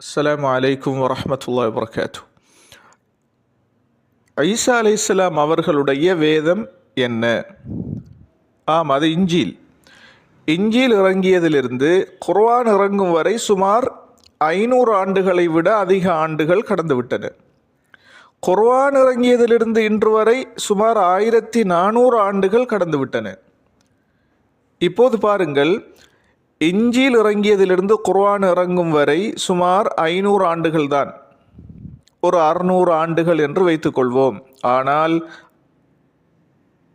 அஸ்லாம் அலைக்கும் வரமத்துல்லா வபரகாத்து ஐசா அலைஹிஸ்ஸலாம் அவர்களுடைய வேதம் என்ன? ஆம் அது இஞ்சில் இஞ்சில் இறங்கியதிலிருந்து குர்வான் இறங்கும் வரை சுமார் ஐநூறு ஆண்டுகளை விட அதிக ஆண்டுகள் கடந்துவிட்டன. குர்வான் இறங்கியதிலிருந்து இன்று வரை சுமார் ஆயிரத்தி நானூறு ஆண்டுகள் கடந்துவிட்டன. இப்போது பாருங்கள் இஞ்சில் இறங்கியதிலிருந்து குர்ஆன் இறங்கும் வரை சுமார் ஐநூறு ஆண்டுகள் தான் ஒரு அறுநூறு ஆண்டுகள் என்று வைத்துக்கொள்வோம். ஆனால்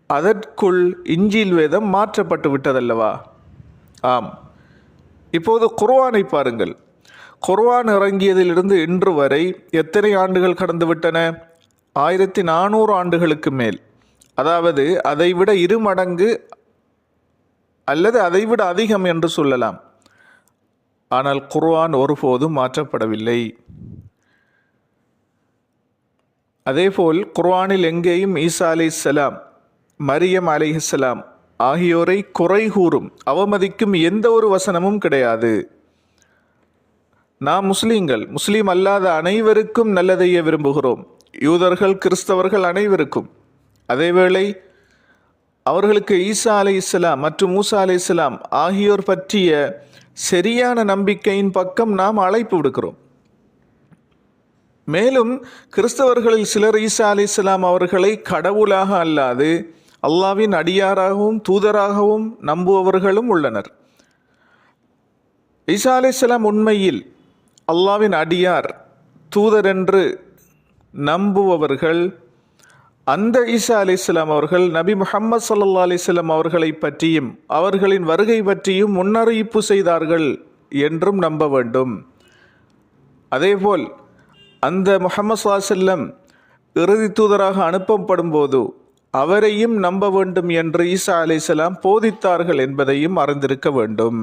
அதற்குள் இஞ்சில் வேதம் மாற்றப்பட்டு விட்டதல்லவா? ஆம். இப்போது குர்ஆனை பாருங்கள். குர்ஆன் இறங்கியதிலிருந்து இன்று வரை எத்தனை ஆண்டுகள் கடந்துவிட்டன ஆயிரத்தி நானூறு ஆண்டுகளுக்கு மேல். அதாவது அதைவிட இரு மடங்கு அல்லது அதைவிட அதிகம் என்று சொல்லலாம். ஆனால் குர்ஆன் ஒருபோதும் மாற்றப்படவில்லை. அதேபோல் குர்ஆனில் எங்கேயும் ஈசா அலைஹிஸ்ஸலாம் மரியம் அலிஹலாம் ஆகியோரை குறை கூறும் அவமதிக்கும் எந்த ஒரு வசனமும் கிடையாது. நாம் முஸ்லீம்கள் முஸ்லீம் அல்லாத அனைவருக்கும் நல்லதையே விரும்புகிறோம். யூதர்கள் கிறிஸ்தவர்கள் அனைவருக்கும். அதேவேளை அவர்களுக்கு ஈசா அலை இஸ்லாம் மற்றும் மூசா அலை இஸ்லாம் ஆகியோர் பற்றிய சரியான நம்பிக்கையின் பக்கம் நாம் அழைப்பு விடுக்கிறோம். மேலும் கிறிஸ்தவர்களில் சிலர் ஈசா அலி இஸ்லாம் அவர்களை கடவுளாக அல்லாது அல்லாவின் அடியாராகவும் தூதராகவும் நம்புபவர்களும் உள்ளனர். ஈசா அலி இஸ்லாம் உண்மையில் அல்லாவின் அடியார் தூதர் என்று நம்புபவர்கள் அந்த ஈசா அலி இஸ்லாம் அவர்கள் நபி முஹம்மது சல்லா அலிஸ்லாம் அவர்களை பற்றியும் அவர்களின் வருகை பற்றியும் முன்னறிவிப்பு செய்தார்கள் என்றும் நம்ப வேண்டும். அதேபோல் அந்த முஹம்மது சாசல்லம் இறுதி தூதராக அனுப்பப்படும் போது அவரையும் நம்ப வேண்டும் என்று ஈசா அலிஸ்லாம் போதித்தார்கள் என்பதையும் அறிந்திருக்க வேண்டும்.